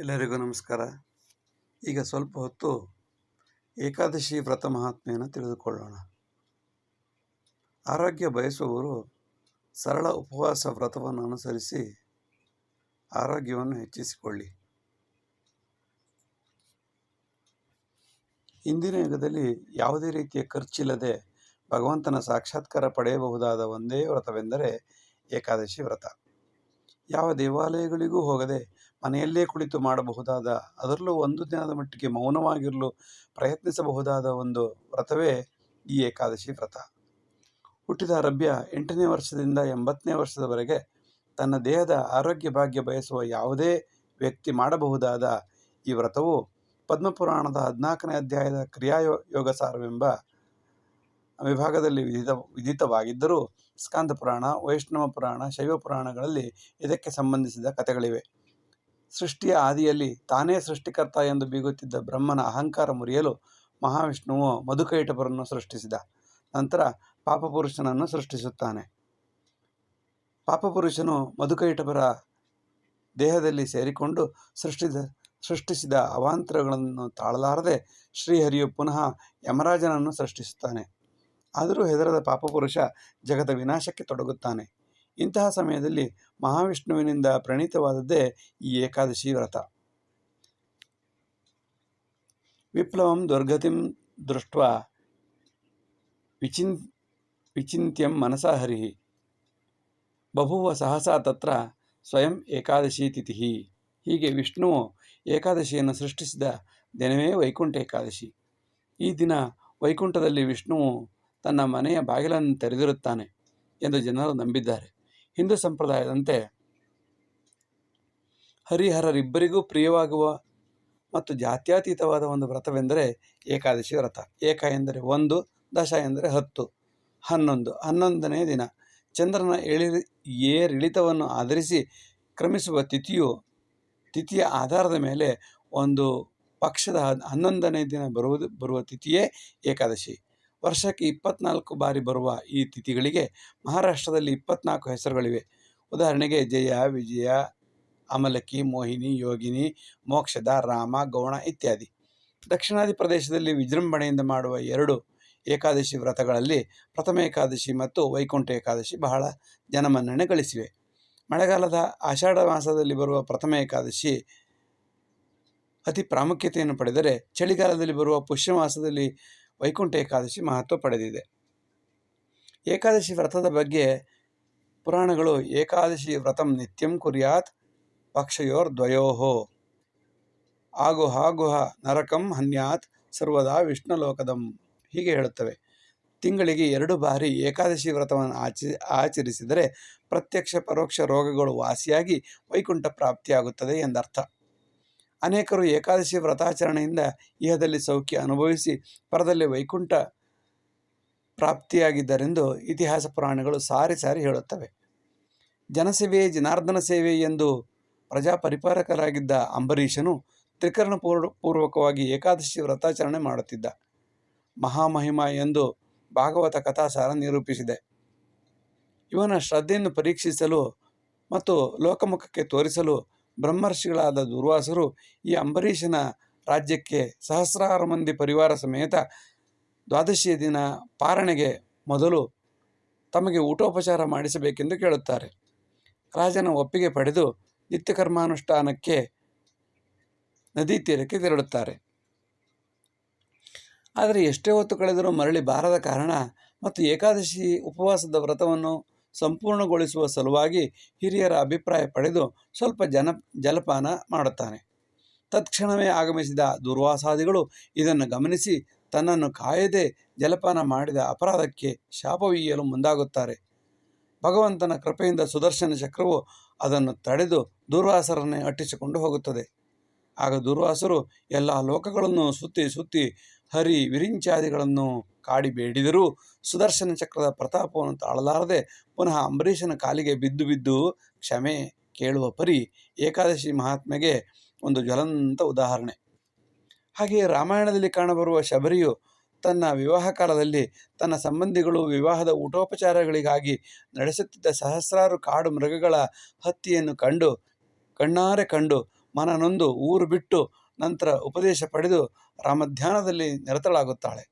ಎಲ್ಲರಿಗೂ ನಮಸ್ಕಾರ. ಈಗ ಸ್ವಲ್ಪ ಹೊತ್ತು ಏಕಾದಶಿ ವ್ರತ ಮಹಾತ್ಮೆಯನ್ನು ತಿಳಿದುಕೊಳ್ಳೋಣ. ಆರೋಗ್ಯ ಬಯಸುವವರು ಸರಳ ಉಪವಾಸ ವ್ರತವನ್ನು ಅನುಸರಿಸಿ ಆರೋಗ್ಯವನ್ನು ಹೆಚ್ಚಿಸಿಕೊಳ್ಳಿ. ಇಂದಿನ ಯುಗದಲ್ಲಿ ಯಾವುದೇ ರೀತಿಯ ಖರ್ಚಿಲ್ಲದೆ ಭಗವಂತನ ಸಾಕ್ಷಾತ್ಕಾರ ಪಡೆಯಬಹುದಾದ ಒಂದೇ ವ್ರತವೆಂದರೆ ಏಕಾದಶಿ ವ್ರತ. ಯಾವ ದೇವಾಲಯಗಳಿಗೂ ಹೋಗದೆ ಮನೆಯಲ್ಲೇ ಕುಳಿತು ಮಾಡಬಹುದಾದ, ಅದರಲ್ಲೂ ಒಂದು ದಿನದ ಮಟ್ಟಿಗೆ ಮೌನವಾಗಿರಲು ಪ್ರಯತ್ನಿಸಬಹುದಾದ ಒಂದು ವ್ರತವೇ ಈ ಏಕಾದಶಿ ವ್ರತ. ಹುಟ್ಟಿದ ರಭ್ಯ ಎಂಟನೇ ವರ್ಷದಿಂದ ಎಂಬತ್ತನೇ ವರ್ಷದವರೆಗೆ ತನ್ನ ದೇಹದ ಆರೋಗ್ಯ ಭಾಗ್ಯ ಬಯಸುವ ಯಾವುದೇ ವ್ಯಕ್ತಿ ಮಾಡಬಹುದಾದ ಈ ವ್ರತವು ಪದ್ಮಪುರಾಣದ ಹದಿನಾಲ್ಕನೇ ಅಧ್ಯಾಯದ ಕ್ರಿಯಾಯೋ ಯೋಗಸಾರವೆಂಬ ವಿಭಾಗದಲ್ಲಿ ವಿಧಿತ, ವಿಧಿತವಾಗಿದ್ದರೂ ಸ್ಕಾಂದ ಪುರಾಣ ವೈಷ್ಣವ ಪುರಾಣ ಶೈವ ಪುರಾಣಗಳಲ್ಲಿ ಇದಕ್ಕೆ ಸಂಬಂಧಿಸಿದ ಕಥೆಗಳಿವೆ. ಸೃಷ್ಟಿಯ ಆದಿಯಲ್ಲಿ ತಾನೇ ಸೃಷ್ಟಿಕರ್ತ ಎಂದು ಬೀಗುತ್ತಿದ್ದ ಬ್ರಹ್ಮನ ಅಹಂಕಾರ ಮುರಿಯಲು ಮಹಾವಿಷ್ಣುವು ಮಧುಕೈಟಪರನ್ನು ಸೃಷ್ಟಿಸಿದ. ನಂತರ ಪಾಪಪುರುಷನನ್ನು ಸೃಷ್ಟಿಸುತ್ತಾನೆ. ಪಾಪಪುರುಷನು ಮಧುಕೈಟಪರ ದೇಹದಲ್ಲಿ ಸೇರಿಕೊಂಡು ಸೃಷ್ಟಿಸಿದ ಸೃಷ್ಟಿಸಿದ ಅವಾಂತರಗಳನ್ನು ತಾಳಲಾರದೆ ಶ್ರೀಹರಿಯು ಪುನಃ ಯಮರಾಜನನ್ನು ಸೃಷ್ಟಿಸುತ್ತಾನೆ. ಆದರೂ ಹೆದರದ ಪಾಪಪುರುಷ ಜಗದ ವಿನಾಶಕ್ಕೆ ತೊಡಗುತ್ತಾನೆ. ಇಂತಹ ಸಮಯದಲ್ಲಿ ಮಹಾವಿಷ್ಣುವಿನಿಂದ ಪ್ರಣೀತವಾದದ್ದೇ ಈ ಏಕಾದಶಿ ವ್ರತ. ವಿಪ್ಲವಂ ದುರ್ಗತಿಂ ದೃಷ್ಟ ವಿಚಿನ್, ವಿಚಿಂತ್ಯಂ ಮನಸಾ ಹರಿ. ಬಭುವ ಸಹಸಾ ತತ್ರ ಸ್ವಯಂ ಏಕಾದಶಿ ತಿಥಿ. ಹೀಗೆ ವಿಷ್ಣುವು ಏಕಾದಶಿಯನ್ನು ಸೃಷ್ಟಿಸಿದ ದಿನವೇ ವೈಕುಂಠ ಏಕಾದಶಿ. ಈ ದಿನ ವೈಕುಂಠದಲ್ಲಿ ವಿಷ್ಣುವು ತನ್ನ ಮನೆಯ ಬಾಗಿಲನ್ನು ತೆರೆದಿರುತ್ತಾನೆ ಎಂದು ಜನರು ನಂಬಿದ್ದಾರೆ. ಹಿಂದೂ ಸಂಪ್ರದಾಯದಂತೆ ಹರಿಹರರಿಬ್ಬರಿಗೂ ಪ್ರಿಯವಾಗುವ ಮತ್ತು ಜಾತ್ಯಾತೀತವಾದ ಒಂದು ವ್ರತವೆಂದರೆ ಏಕಾದಶಿ ವ್ರತ. ಏಕ ಎಂದರೆ ಒಂದು, ದಶ ಎಂದರೆ ಹತ್ತು, ಹನ್ನೊಂದು. ಹನ್ನೊಂದನೇ ದಿನ. ಚಂದ್ರನ ಇಳಿ ಏರಿಳಿತವನ್ನು ಆಧರಿಸಿ ಕ್ರಮಿಸುವ ತಿಥಿಯು, ತಿಥಿಯ ಆಧಾರದ ಮೇಲೆ ಒಂದು ಪಕ್ಷದ ಹನ್ನೊಂದನೇ ದಿನ ಬರುವುದು, ಬರುವ ತಿಥಿಯೇ ಏಕಾದಶಿ. ವರ್ಷಕ್ಕೆ ಇಪ್ಪತ್ನಾಲ್ಕು ಬಾರಿ ಬರುವ ಈ ತಿಥಿಗಳಿಗೆ ಮಹಾರಾಷ್ಟ್ರದಲ್ಲಿ ಇಪ್ಪತ್ನಾಲ್ಕು ಹೆಸರುಗಳಿವೆ. ಉದಾಹರಣೆಗೆ ಜಯ, ವಿಜಯ, ಅಮಲಕಿ, ಮೋಹಿನಿ, ಯೋಗಿನಿ, ಮೋಕ್ಷದ, ರಾಮ, ಗೌಣ ಇತ್ಯಾದಿ. ದಕ್ಷಿಣಾದಿ ಪ್ರದೇಶದಲ್ಲಿ ವಿಜೃಂಭಣೆಯಿಂದ ಮಾಡುವ ಎರಡು ಏಕಾದಶಿ ವ್ರತಗಳಲ್ಲಿ ಪ್ರಥಮ ಏಕಾದಶಿ ಮತ್ತು ವೈಕುಂಠ ಏಕಾದಶಿ ಬಹಳ ಜನಮನ್ನಣೆ ಗಳಿಸಿವೆ. ಮಳೆಗಾಲದ ಆಷಾಢ ಮಾಸದಲ್ಲಿ ಬರುವ ಪ್ರಥಮ ಏಕಾದಶಿ ಅತಿ ಪ್ರಾಮುಖ್ಯತೆಯನ್ನು ಪಡೆದರೆ ಚಳಿಗಾಲದಲ್ಲಿ ಬರುವ ಪುಷ್ಯ ಮಾಸದಲ್ಲಿ ವೈಕುಂಠ ಏಕಾದಶಿ ಮಹತ್ವ ಪಡೆದಿದೆ. ಏಕಾದಶಿ ವ್ರತದ ಬಗ್ಗೆ ಪುರಾಣಗಳು ಏಕಾದಶಿ ವ್ರತಂ ನಿತ್ಯಂ ಕುರ್ಯಾತ್ ಪಕ್ಷಯೋರ್ದ್ವಯೋಹೋ ಆಗುಹಾಗುಹ ನರಕಂ ಹನ್ಯಾತ್ ಸರ್ವದಾ ವಿಷ್ಣುಲೋಕದಂ ಹೀಗೆ ಹೇಳುತ್ತವೆ. ತಿಂಗಳಿಗೆ ಎರಡು ಬಾರಿ ಏಕಾದಶಿ ವ್ರತವನ್ನು ಆಚಿ, ಆಚರಿಸಿದರೆ ಪ್ರತ್ಯಕ್ಷ ಪರೋಕ್ಷ ರೋಗಗಳು ವಾಸಿಯಾಗಿ ವೈಕುಂಠ ಪ್ರಾಪ್ತಿಯಾಗುತ್ತದೆ ಎಂದರ್ಥ. ಅನೇಕರು ಏಕಾದಶಿ ವ್ರತಾಚರಣೆಯಿಂದ ಇಹದಲ್ಲಿ ಸೌಖ್ಯ ಅನುಭವಿಸಿ ಪರದಲ್ಲಿ ವೈಕುಂಠ ಪ್ರಾಪ್ತಿಯಾಗಿದ್ದರೆಂದು ಇತಿಹಾಸ ಪುರಾಣಗಳು ಸಾರಿ ಸಾರಿ ಹೇಳುತ್ತವೆ. ಜನಸೇವೆ, ಜನಾರ್ದನ ಸೇವೆ ಎಂದು ಪ್ರಜಾಪರಿಪಾಲಕರಾಗಿದ್ದ ಅಂಬರೀಷನು ತ್ರಿಕರಣ ಪೂರ್ವ, ಪೂರ್ವಕವಾಗಿ ಏಕಾದಶಿ ವ್ರತಾಚರಣೆ ಮಾಡುತ್ತಿದ್ದ. ಮಹಾಮಹಿಮ ಎಂದು ಭಾಗವತ ಕಥಾಸಾರ ನಿರೂಪಿಸಿದೆ. ಇವನ ಶ್ರದ್ಧೆಯನ್ನು ಪರೀಕ್ಷಿಸಲು ಮತ್ತು ಲೋಕಮುಖಕ್ಕೆ ತೋರಿಸಲು ಬ್ರಹ್ಮರ್ಷಿಗಳಾದ ದುರ್ವಾಸರು ಈ ಅಂಬರೀಷನ ರಾಜ್ಯಕ್ಕೆ ಸಹಸ್ರಾರು ಮಂದಿ ಪರಿವಾರ ಸಮೇತ ದ್ವಾದಶಿಯ ದಿನ ಪಾರಣೆಗೆ ಮೊದಲು ತಮಗೆ ಊಟೋಪಚಾರ ಮಾಡಿಸಬೇಕೆಂದು ಕೇಳುತ್ತಾರೆ. ರಾಜನ ಒಪ್ಪಿಗೆ ಪಡೆದು ನಿತ್ಯಕರ್ಮಾನುಷ್ಠಾನಕ್ಕೆ ನದಿ ತೀರಕ್ಕೆ ತೆರಳುತ್ತಾರೆ. ಆದರೆ ಎಷ್ಟೇ ಹೊತ್ತು ಕಳೆದರೂ ಮರಳಿ ಬಾರದ ಕಾರಣ ಮತ್ತು ಏಕಾದಶಿ ಉಪವಾಸದ ವ್ರತವನ್ನು ಸಂಪೂರ್ಣಗೊಳಿಸುವ ಸಲುವಾಗಿ ಹಿರಿಯರ ಅಭಿಪ್ರಾಯ ಪಡೆದು ಸ್ವಲ್ಪ ಜನ ಜಲಪಾನ ಮಾಡುತ್ತಾನೆ. ತತ್ಕ್ಷಣವೇ ಆಗಮಿಸಿದ ದುರ್ವಾಸಾದಿಗಳು ಇದನ್ನು ಗಮನಿಸಿ ತನ್ನನ್ನು ಕಾಯದೆ ಜಲಪಾನ ಮಾಡಿದ ಅಪರಾಧಕ್ಕೆ ಶಾಪವೀಯಲು ಮುಂದಾಗುತ್ತಾರೆ. ಭಗವಂತನ ಕೃಪೆಯಿಂದ ಸುದರ್ಶನ ಚಕ್ರವು ಅದನ್ನು ತಡೆದು ದುರ್ವಾಸರನ್ನೇ ಅಟ್ಟಿಸಿಕೊಂಡು ಹೋಗುತ್ತದೆ. ಆಗ ದುರ್ವಾಸರು ಎಲ್ಲ ಲೋಕಗಳನ್ನು ಸುತ್ತಿ ಸುತ್ತಿ ಹರಿ ವಿರಿಂಚಾದಿಗಳನ್ನು ಕಾಡಿ ಬೇಡಿದರೂ ಸುದರ್ಶನ ಚಕ್ರದ ಪ್ರತಾಪವನ್ನು ತಾಳಲಾರದೆ ಪುನಃ ಅಂಬರೀಷನ ಕಾಲಿಗೆ ಬಿದ್ದು ಬಿದ್ದು ಕ್ಷಮೆ ಕೇಳುವ ಪರಿ ಏಕಾದಶಿ ಮಹಾತ್ಮೆಗೆ ಒಂದು ಜ್ವಲಂತ ಉದಾಹರಣೆ. ಹಾಗೆಯೇ ರಾಮಾಯಣದಲ್ಲಿ ಕಾಣಬರುವ ಶಬರಿಯು ತನ್ನ ವಿವಾಹ ಕಾಲದಲ್ಲಿ ತನ್ನ ಸಂಬಂಧಿಗಳು ವಿವಾಹದ ಊಟೋಪಚಾರಗಳಿಗಾಗಿ ನಡೆಸುತ್ತಿದ್ದ ಸಹಸ್ರಾರು ಕಾಡು ಮೃಗಗಳ ಹತ್ತಿಯನ್ನು ಕಂಡು, ಕಣ್ಣಾರೆ ಕಂಡು, ಮನನೊಂದು ಊರು ಬಿಟ್ಟು ನಂತರ ಉಪದೇಶ ಪಡೆದು ರಾಮಧ್ಯಾನದಲ್ಲಿ ನಿರತಳಾಗುತ್ತಾಳೆ.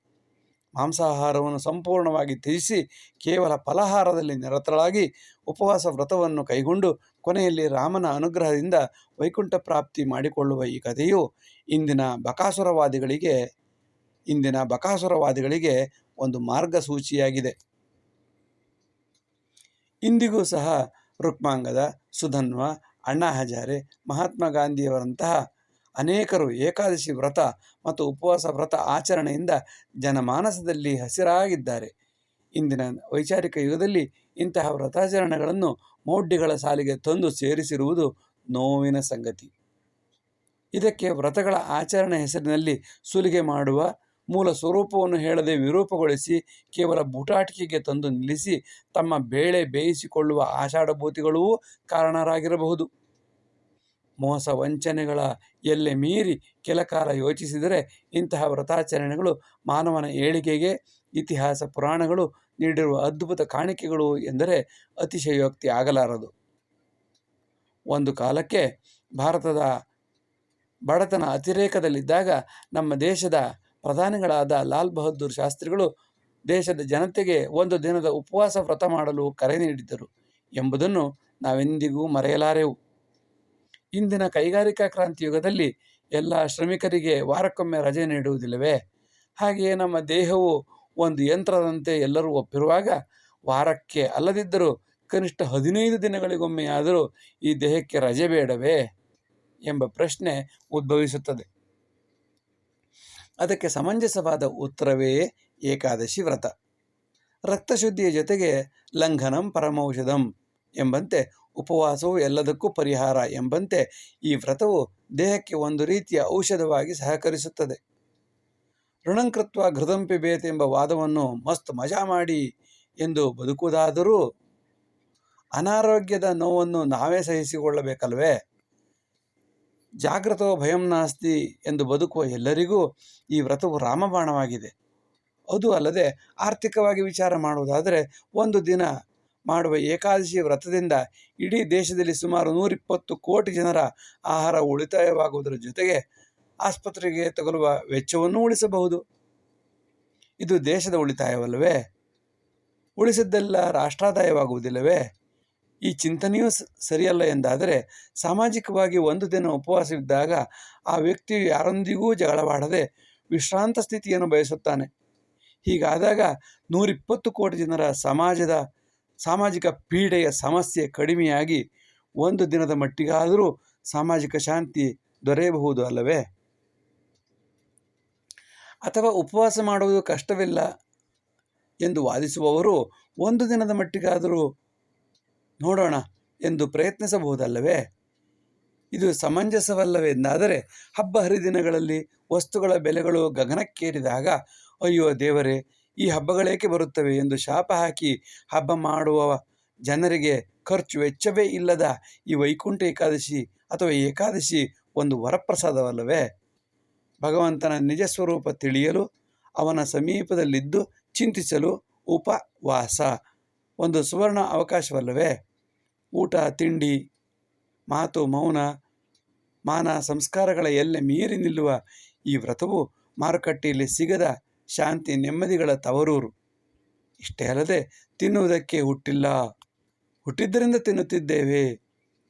ಮಾಂಸಾಹಾರವನ್ನು ಸಂಪೂರ್ಣವಾಗಿ ತ್ಯಜಿಸಿ ಕೇವಲ ಫಲಹಾರದಲ್ಲಿ ನಿರತಳಾಗಿ ಉಪವಾಸ ವ್ರತವನ್ನು ಕೈಗೊಂಡು ಕೊನೆಯಲ್ಲಿ ರಾಮನ ಅನುಗ್ರಹದಿಂದ ವೈಕುಂಠ ಪ್ರಾಪ್ತಿ ಮಾಡಿಕೊಳ್ಳುವ ಈ ಕಥೆಯು ಇಂದಿನ ಬಕಾಸುರವಾದಿಗಳಿಗೆ ಇಂದಿನ ಬಕಾಸುರವಾದಿಗಳಿಗೆ ಒಂದು ಮಾರ್ಗಸೂಚಿಯಾಗಿದೆ. ಇಂದಿಗೂ ಸಹ ರುಕ್ಮಾಂಗದ, ಸುಧನ್ವ, ಅಣ್ಣಾ ಹಜಾರೆ, ಮಹಾತ್ಮ ಗಾಂಧಿಯವರಂತಹ ಅನೇಕರು ಏಕಾದಶಿ ವ್ರತ ಮತ್ತು ಉಪವಾಸ ವ್ರತ ಆಚರಣೆಯಿಂದ ಜನಮಾನಸದಲ್ಲಿ ಹಸಿರಾಗಿದ್ದಾರೆ. ಇಂದಿನ ವೈಚಾರಿಕ ಯುಗದಲ್ಲಿ ಇಂತಹ ವ್ರತಾಚರಣೆಗಳನ್ನು ಮೌಢ್ಯಗಳ ಸಾಲಿಗೆ ತಂದು ಸೇರಿಸಿರುವುದು ನೋವಿನ ಸಂಗತಿ. ಇದಕ್ಕೆ ವ್ರತಗಳ ಆಚರಣೆ ಹೆಸರಿನಲ್ಲಿ ಸುಲಿಗೆ ಮಾಡುವ ಮೂಲ ಸ್ವರೂಪವನ್ನು ಹೇಳದೆ ವಿರೂಪಗೊಳಿಸಿ ಕೇವಲ ಬೂಟಾಟಿಕೆಗೆ ತಂದು ನಿಲ್ಲಿಸಿ ತಮ್ಮ ಬೇಳೆ ಬೇಯಿಸಿಕೊಳ್ಳುವ ಆಷಾಢಭೂತಿಗಳೂ ಕಾರಣರಾಗಿರಬಹುದು. ಮೋಸ ವಂಚನೆಗಳ ಎಲ್ಲೆ ಮೀರಿ ಕೆಲಕಾಲ ಯೋಚಿಸಿದರೆ ಇಂತಹ ವ್ರತಾಚರಣೆಗಳು ಮಾನವನ ಏಳಿಗೆಗೆ, ಇತಿಹಾಸ ಪುರಾಣಗಳು ನೀಡಿರುವ ಅದ್ಭುತ ಕಾಣಿಕೆಗಳು ಎಂದರೆ ಅತಿಶಯೋಕ್ತಿ ಆಗಲಾರದು. ಒಂದು ಕಾಲಕ್ಕೆ ಭಾರತದ ಬಡತನ ಅತಿರೇಕದಲ್ಲಿದ್ದಾಗ ನಮ್ಮ ದೇಶದ ಪ್ರಧಾನಿಗಳಾದ ಲಾಲ್ ಬಹದ್ದೂರ್ ಶಾಸ್ತ್ರಿಗಳು ದೇಶದ ಜನತೆಗೆ ಒಂದು ದಿನದ ಉಪವಾಸ ವ್ರತ ಮಾಡಲು ಕರೆ ನೀಡಿದ್ದರು ಎಂಬುದನ್ನು ನಾವೆಂದಿಗೂ ಮರೆಯಲಾರೆವು. ಇಂದಿನ ಕೈಗಾರಿಕಾ ಕ್ರಾಂತಿ ಯುಗದಲ್ಲಿ ಎಲ್ಲ ಶ್ರಮಿಕರಿಗೆ ವಾರಕ್ಕೊಮ್ಮೆ ರಜೆ ನೀಡುವುದಿಲ್ಲವೇ? ಹಾಗೆಯೇ ನಮ್ಮ ದೇಹವು ಒಂದು ಯಂತ್ರದಂತೆ ಎಲ್ಲರೂ ಒಪ್ಪಿರುವಾಗ ವಾರಕ್ಕೆ ಅಲ್ಲದಿದ್ದರೂ ಕನಿಷ್ಠ ಹದಿನೈದು ದಿನಗಳಿಗೊಮ್ಮೆಯಾದರೂ ಈ ದೇಹಕ್ಕೆ ರಜೆ ಬೇಡವೇ ಎಂಬ ಪ್ರಶ್ನೆ ಉದ್ಭವಿಸುತ್ತದೆ. ಅದಕ್ಕೆ ಸಮಂಜಸವಾದ ಉತ್ತರವೇ ಏಕಾದಶಿ ವ್ರತ. ರಕ್ತಶುದ್ಧಿಯ ಜೊತೆಗೆ ಲಂಘನಂ ಪರಮೌಷಧಂ ಎಂಬಂತೆ ಉಪವಾಸವು ಎಲ್ಲದಕ್ಕೂ ಪರಿಹಾರ ಎಂಬಂತೆ ಈ ವ್ರತವು ದೇಹಕ್ಕೆ ಒಂದು ರೀತಿಯ ಔಷಧವಾಗಿ ಸಹಕರಿಸುತ್ತದೆ. ಋಣಂಕೃತ್ವ ಘೃದಂಪಿ ಬೇತ್ ಎಂಬ ವಾದವನ್ನು ಮಸ್ತ್ ಮಜಾ ಮಾಡಿ ಎಂದು ಬದುಕುವುದಾದರೂ ಅನಾರೋಗ್ಯದ ನೋವನ್ನು ನಾವೇ ಸಹಿಸಿಕೊಳ್ಳಬೇಕಲ್ವೇ? ಜಾಗೃತೋ ಭಯಂ ನಾಸ್ತಿ ಎಂದು ಬದುಕುವ ಎಲ್ಲರಿಗೂ ಈ ವ್ರತವು ರಾಮಬಾಣವಾಗಿದೆ. ಅದು ಅಲ್ಲದೆ ಆರ್ಥಿಕವಾಗಿ ವಿಚಾರ ಮಾಡುವುದಾದರೆ ಒಂದು ದಿನ ಮಾಡುವ ಏಕಾದಶಿ ವ್ರತದಿಂದ ಇಡೀ ದೇಶದಲ್ಲಿ ಸುಮಾರು ನೂರಿಪ್ಪತ್ತು ಕೋಟಿ ಜನರ ಆಹಾರ ಉಳಿತಾಯವಾಗುವುದರ ಜೊತೆಗೆ ಆಸ್ಪತ್ರೆಗೆ ತಗುಲುವ ವೆಚ್ಚವನ್ನು ಉಳಿಸಬಹುದು. ಇದು ದೇಶದ ಉಳಿತಾಯವಲ್ಲವೇ? ಉಳಿಸಿದ್ದೆಲ್ಲ ರಾಷ್ಟ್ರಾದಾಯವಾಗುವುದಿಲ್ಲವೇ? ಈ ಚಿಂತನೆಯೂ ಸರಿಯಲ್ಲ ಎಂದಾದರೆ ಸಾಮಾಜಿಕವಾಗಿ ಒಂದು ದಿನ ಉಪವಾಸವಿದ್ದಾಗ ಆ ವ್ಯಕ್ತಿಯು ಯಾರೊಂದಿಗೂ ಜಗಳವಾಡದೆ ವಿಶ್ರಾಂತ ಸ್ಥಿತಿಯನ್ನು ಬಯಸುತ್ತಾನೆ. ಹೀಗಾದಾಗ ನೂರಿಪ್ಪತ್ತು ಕೋಟಿ ಜನರ ಸಮಾಜದ ಸಾಮಾಜಿಕ ಪೀಡೆಯ ಸಮಸ್ಯೆ ಕಡಿಮೆಯಾಗಿ ಒಂದು ದಿನದ ಮಟ್ಟಿಗಾದರೂ ಸಾಮಾಜಿಕ ಶಾಂತಿ ದೊರೆಯಬಹುದು ಅಲ್ಲವೇ? ಅಥವಾ ಉಪವಾಸ ಮಾಡುವುದು ಕಷ್ಟವಿಲ್ಲ ಎಂದು ವಾದಿಸುವವರು ಒಂದು ದಿನದ ಮಟ್ಟಿಗಾದರೂ ನೋಡೋಣ ಎಂದು ಪ್ರಯತ್ನಿಸಬಹುದಲ್ಲವೇ? ಇದು ಸಮಂಜಸವಲ್ಲವೆಂದಾದರೆ ಹಬ್ಬ ಹರಿದಿನಗಳಲ್ಲಿ ವಸ್ತುಗಳ ಬೆಲೆಗಳು ಗಗನಕ್ಕೇರಿದಾಗ, ಅಯ್ಯೋ ದೇವರೇ ಈ ಹಬ್ಬಗಳೇಕೆ ಬರುತ್ತವೆ ಎಂದು ಶಾಪ ಹಾಕಿ ಹಬ್ಬ ಮಾಡುವ ಜನರಿಗೆ ಖರ್ಚು ವೆಚ್ಚವೇ ಇಲ್ಲದ ಈ ವೈಕುಂಠ ಏಕಾದಶಿ ಅಥವಾ ಏಕಾದಶಿ ಒಂದು ವರಪ್ರಸಾದವಲ್ಲವೇ? ಭಗವಂತನ ನಿಜ ಸ್ವರೂಪ ತಿಳಿಯಲು, ಅವನ ಸಮೀಪದಲ್ಲಿದ್ದು ಚಿಂತಿಸಲು ಉಪವಾಸ ಒಂದು ಸುವರ್ಣ ಅವಕಾಶವಲ್ಲವೇ? ಊಟ, ತಿಂಡಿ, ಮಾತು, ಮೌನ, ಮಾನ, ಸಂಸ್ಕಾರಗಳ ಎಲ್ಲೆ ಮೀರಿ ನಿಲ್ಲುವ ಈ ವ್ರತವು ಮಾರುಕಟ್ಟೆಯಲ್ಲಿ ಸಿಗದ ಶಾಂತಿ, ನೆಮ್ಮದಿಗಳ ತವರೂರು. ಇಷ್ಟೇ ಅಲ್ಲದೆ ತಿನ್ನುವುದಕ್ಕೆ ಹುಟ್ಟಿಲ್ಲ. ಹುಟ್ಟಿದ್ದರಿಂದ ತಿನ್ನುತ್ತಿದ್ದೇವೆ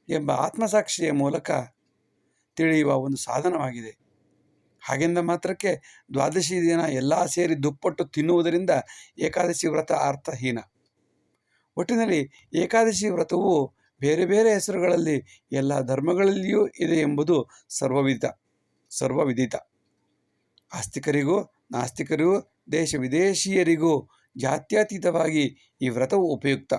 ಎಂಬ ಆತ್ಮಸಾಕ್ಷಿಯ ಮೂಲಕ ತಿಳಿಯುವ ಒಂದು ಸಾಧನವಾಗಿದೆ. ಹಾಗೆಂದ ಮಾತ್ರಕ್ಕೆ ದ್ವಾದಶಿ ದಿನ ಎಲ್ಲ ಸೇರಿ ದುಪ್ಪಟ್ಟು ತಿನ್ನುವುದರಿಂದ ಏಕಾದಶಿ ವ್ರತ ಅರ್ಥಹೀನ. ಒಟ್ಟಿನಲ್ಲಿ ಏಕಾದಶಿ ವ್ರತವು ಬೇರೆ ಬೇರೆ ಹೆಸರುಗಳಲ್ಲಿ ಎಲ್ಲ ಧರ್ಮಗಳಲ್ಲಿಯೂ ಇದೆ ಎಂಬುದು ಸರ್ವವಿಧ ಸರ್ವವಿದಿತ ಆಸ್ತಿಕರಿಗೂ ನಾಸ್ತಿಕರಿಗೂ ದೇಶ ವಿದೇಶಿಯರಿಗೂ ಜಾತ್ಯತೀತವಾಗಿ ಈ ವ್ರತವು ಉಪಯುಕ್ತ.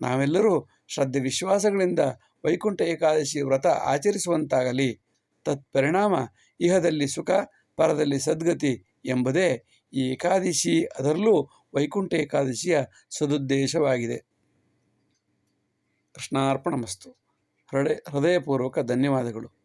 ನಾವೆಲ್ಲರೂ ಶ್ರದ್ಧೆ ವಿಶ್ವಾಸಗಳಿಂದ ವೈಕುಂಠ ಏಕಾದಶಿ ವ್ರತ ಆಚರಿಸುವಂತಾಗಲಿ. ತತ್ಪರಿಣಾಮ ಇಹದಲ್ಲಿ ಸುಖ, ಪರದಲ್ಲಿ ಸದ್ಗತಿ ಎಂಬುದೇ ಈ ಏಕಾದಶಿ ಅದರಲ್ಲೂ ವೈಕುಂಠ ಏಕಾದಶಿಯ ಸದುದ್ದೇಶವಾಗಿದೆ. ಕೃಷ್ಣಾರ್ಪಣ ಮಸ್ತು ಹೃದಯ ಹೃದಯಪೂರ್ವಕ ಧನ್ಯವಾದಗಳು.